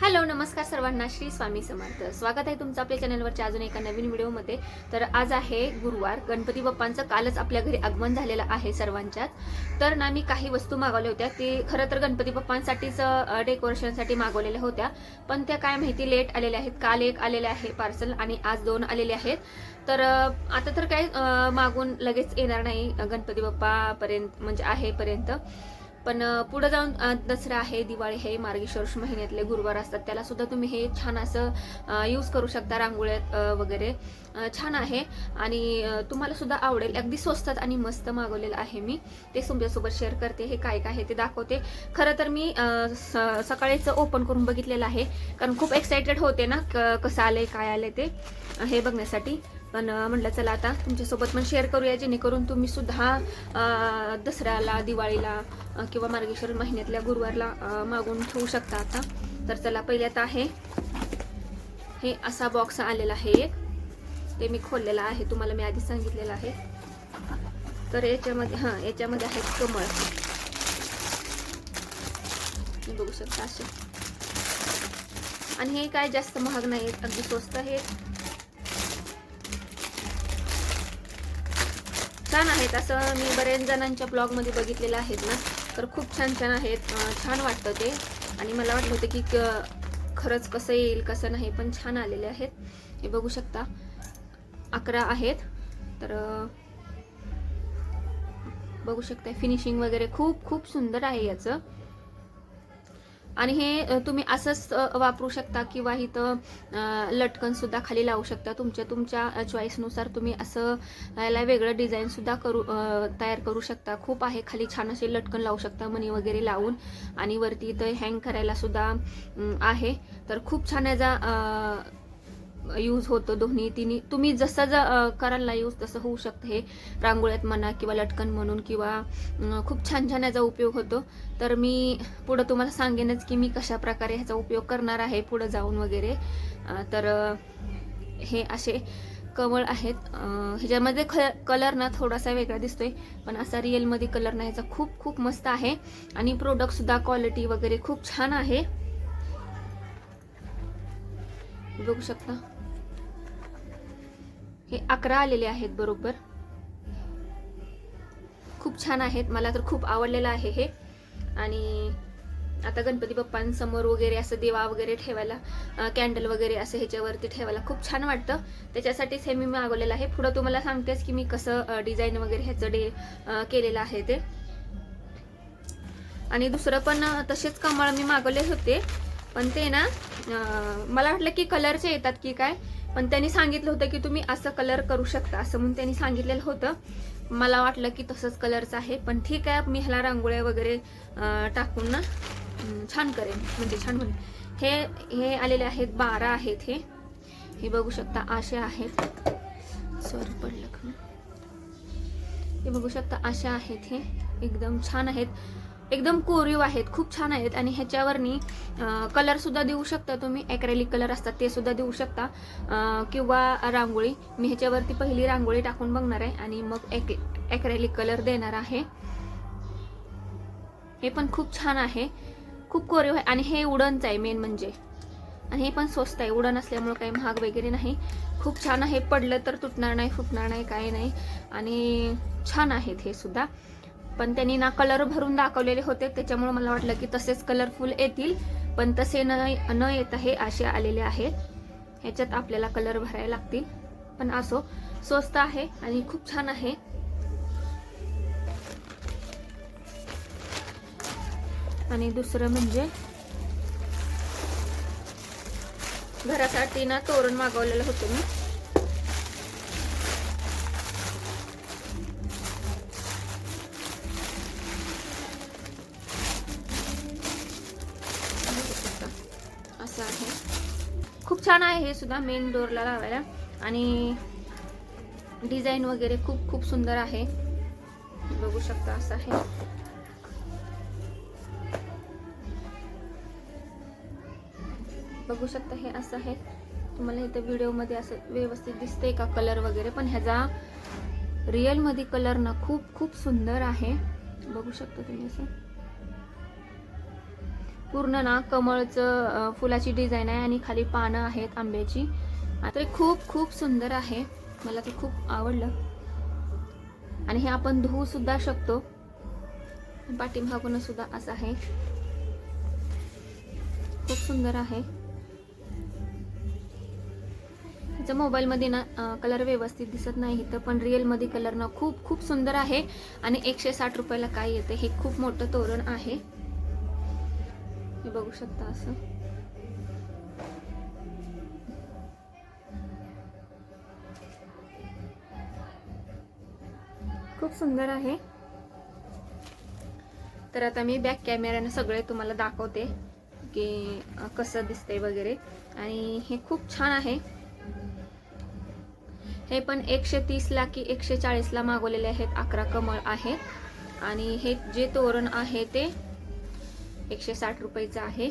Hello नमस्कार सर्वांना. श्री स्वामी समर्थ. स्वागत आहे तुमचं आपल्या चॅनलवरच्या अजून एका नवीन व्हिडिओमध्ये. तर आज आहे गुरुवार. गणपती बाप्पांचं कालच आपल्या घरी आगमन झालेलं आहे सर्वांच्याच तर ना मी काही वस्तू मागवल्या होत्या. ते खरं तर गणपती बाप्पांसाठीच डेकोरेशनसाठी मागवलेल्या होत्या. पण त्या काय माहिती लेट आलेल्या आहेत. काल एक आलेले आहे पार्सल आणि आज दोन आलेले आहेत. तर आता तर काय मागून लगेच येणार नाही गणपती बाप्पापर्यंत म्हणजे आहेपर्यंत पण पुढे जाऊन दसरा आहे दिवाळी आहे मार्गशीर्ष महिन्यातले गुरुवार असतात त्याला सुद्धा तुम्ही हे छान असं यूज करू शकता रांगोळ्यात वगैरे. छान आहे. आणि तुम्हाला सुद्धा आवडेल. अगदी स्वस्तात आणि मस्त मागवलेलं आहे मी. ते तुमच्यासोबत शेअर करते. हे काय काय आहे ते दाखवते. खरं तर मी स- सकाळीच ओपन करून बघितलेलं आहे. कारण खूप एक्सायटेड होते ना क- कसं आलंय काय आलंय ते हे बघण्यासाठी. पण म्हटलं चला आता तुमच्यासोबत पण शेअर करूया जेणेकरून तुम्ही सुद्धा दसऱ्याला दिवाळीला किंवा मार्गेश्वर महिन्यातल्या गुरुवारला मागून ठेवू शकता आता. तर चला पहिल्यात आहे. हे असा बॉक्स आलेला आहे एक. ते मी खोललेला आहे तुम्हाला मी आधी सांगितलेलं आहे. तर याच्यामध्ये हां याच्यामध्ये आहे कमळ. बघू शकता असे आणि हे काय जास्त महाग नाही अगदी स्वस्त आहेत. छान आहेत. असं मी बऱ्याच जणांच्या ब्लॉगमध्ये बघितलेलं आहेत ना. तर खूप छान छान आहेत. छान वाटतं ते. आणि मला वाटलं होतं की क- खरंच कसं येईल कसं नाही पण छान आलेले आहेत. हे बघू शकता. अकरा आहेत. तर बघू शकता फिनिशिंग वगैरे खूप खूप सुंदर आहे याचं. आणि हे तुम्ही असंच वापरू शकता किंवा इथं लटकनसुद्धा लटकन सुद्धा खाली लावू शकता. तुमच्या तुमच्या चॉईसनुसार तुम्ही असं याला वेगळं डिझाईन सुद्धा करू तयार करू शकता. खूप आहे खाली छान असे लटकन लावू शकता मणी वगैरे लावून. आणि वरती इथं हँग करायला सुद्धा आहे. तर खूप छान याचा यूज होतं दोन्ही तिन्ही. तुम्ही जसं ज कराल ना यूज तसं होऊ शकतं हे. रांगोळ्यात म्हणा किंवा लटकन म्हणून किंवा खूप छान छान याचा उपयोग होतो. तर मी पुढं तुम्हाला सांगेनच की मी कशा प्रकारे ह्याचा उपयोग करणार आहे पुढं जाऊन वगैरे. तर हे असे कमळ आहेत. ह्याच्यामध्ये ख कलर ना थोडासा वेगळा दिसतोय पण असा रिअलमध्ये कलर ना ह्याचा खूप खूप मस्त आहे. आणि प्रोडक्टसुद्धा क्वालिटी वगैरे खूप छान आहे. बघू शकता. हे अकरा आलेले आहेत बरोबर? खूप छान आहेत. मला तर खूप आवडलेलं आहे हे. आणि आता गणपती बाप्पांसमोर वगैरे असं देवा वगैरे ठेवायला कॅन्डल वगैरे असं ह्याच्यावरती ठेवायला खूप छान वाटतं. त्याच्यासाठीच हे मी मागवलेलं आहे. पुढं तुम्हाला सांगतेस की मी कसं डिझाईन वगैरे ह्याचं डे केलेलं आहे ते. आणि दुसरं पण तसेच कमळ मी मागवले होते. पण ते ना मला वाटलं की कलरचे येतात की काय? पण त्यांनी सांगितलं होतं की तुम्ही असं कलर करू शकता. असं म्हणून त्यांनी सांगितलेलं होतं. मला वाटलं की तसंच कलरचं आहे पण ठीक आहे मी ह्याला रांगोळ्या वगैरे टाकून ना छान करेन. म्हणजे छान म्हणेन हे हे आलेले आहेत बारा आहेत हे. हे बघू शकता असे आहेत. सॉरी पडलं का? हे बघू शकता अशा आहेत हे. एकदम छान आहेत. एकदम कोरीव आहेत खूप छान आहेत आणि ह्याच्यावरनी कलर सुद्धा देऊ शकता तुम्ही ॲक्रेलिक कलर असतात ते सुद्धा देऊ शकता. किंवा रांगोळी मी ह्याच्यावरती पहिली रांगोळी टाकून बघणार आहे आणि मग ॲक्रेलिक कलर देणार आहे. हे पण खूप छान आहे खूप कोरीव आहे आणि हे उडनचं आहे मेन म्हणजे. आणि हे पण स्वस्त आहे उडण असल्यामुळे काही महाग वगैरे नाही. खूप छान आहे पडलं तर तुटणार नाही फुटणार नाही काही नाही. आणि छान आहेत हे सुद्धा. पण त्यांनी ना कलर भरून दाखवलेले होते. त्याच्यामुळे मला वाटलं की तसेच कलरफुल येतील. पण तसे न न येत हे असे आलेले आहेत. ह्याच्यात आपल्याला कलर भरायला लागतील. पण असो स्वस्त आहे आणि खूप छान आहे. आणि दुसरं म्हणजे घरासाठी ना तोरण मागवलेलं होतं मी. असं आहे. खूप छान आहे हे सुद्धा मेन डोअरला लावायला. आणि डिझाईन वगैरे खूप खूप सुंदर आहे. बघू शकता असं आहे. बघू शकता हे असं आहे. तुम्हाला इथं व्हिडिओमध्ये असं व्यवस्थित दिसतंय का कलर वगैरे पण ह्याचा रिअलमध्ये कलर ना खूप खूप सुंदर आहे. बघू शकता तुम्ही असं. पूर्ण ना कमळचं फुलाची डिझाईन आहे आणि खाली पानं आहेत आंब्याची. आता हे खूप खूप सुंदर आहे. मला ते खूप आवडलं. आणि हे आपण धुवू सुद्धा शकतो. पाठीमागून सुद्धा असं आहे. खूप सुंदर आहे. त्याच्या मोबाईलमध्ये ना कलर व्यवस्थित दिसत नाही तर पण रिअलमध्ये कलर ना खूप खूप सुंदर आहे. आणि एकशे साठ रुपयाला काय येते हे खूप मोठं तोरण आहे. हे बघू शकता असं. खूप सुंदर आहे. तर आता मी बॅक कॅमेऱ्याने सगळे तुम्हाला दाखवते की कसं दिसतंय वगैरे. आणि हे खूप छान आहे. हे पण एकशे तीसला की एकशे चाळीसला मागवलेले आहेत अकरा कमळ आहे आणि हे जे तोरण आहे ते एकशे साठ रुपयाचं आहे.